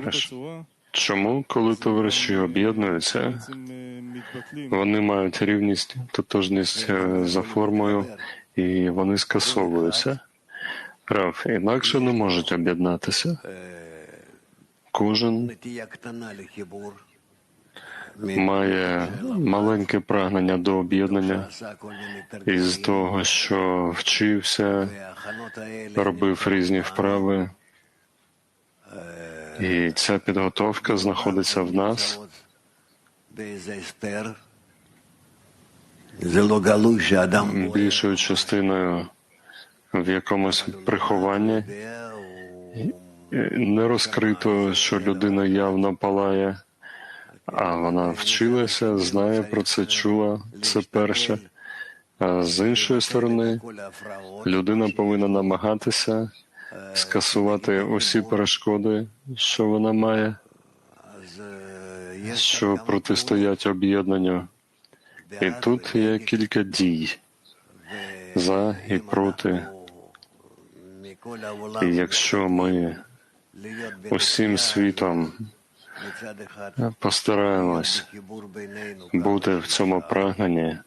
товариш. Чому, коли товариші об'єднуються, вони мають рівність, тотожність е, за формою, і вони скасовуються? Прав, інакше не можуть об'єднатися. Кожен має маленьке прагнення до об'єднання із того, що вчився, робив різні вправи. І ця підготовка знаходиться в нас. Більшою частиною в якомусь прихованні не розкрито, що людина явно палає, а вона вчилася, знає про це, чула це перше. А з іншої сторони, людина повинна намагатися скасувати усі перешкоди, що вона має, що протистоять об'єднанню. І тут є кілька дій за і проти. І якщо ми усім світом постараємось бути в цьому прагненні,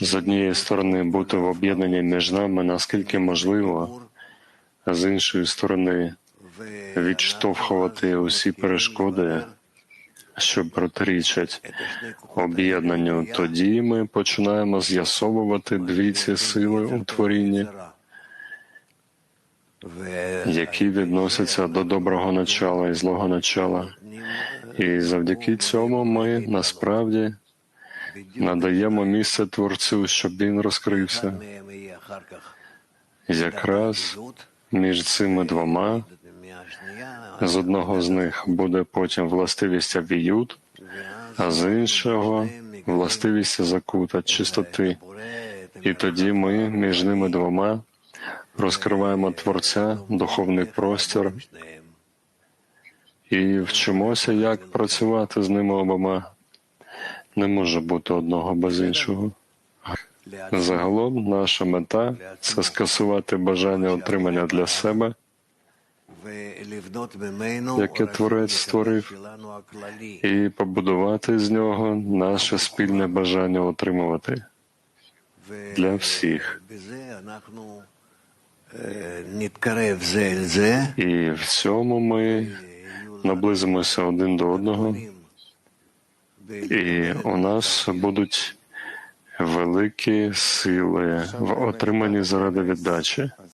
з однієї сторони бути в об'єднанні між нами, наскільки можливо, а з іншої сторони відштовхувати усі перешкоди, що протирічать об'єднанню. Тоді ми починаємо з'ясовувати дві ці сили у творінні, які відносяться до доброго начала і злого начала. І завдяки цьому ми насправді надаємо місце творцю, щоб він розкрився. Якраз між цими двома. З одного з них буде потім властивість авіют, а з іншого властивість закута, чистоти. І тоді ми між ними двома розкриваємо Творця, духовний простір і вчимося, як працювати з ними обома. Не може бути одного без іншого. Загалом наша мета це скасувати бажання отримання для себе, яке творець створив, і побудувати з нього наше спільне бажання отримувати для всіх. І в цьому ми наблизимося один до одного, і у нас будуть великі сили в отриманні заради віддачі.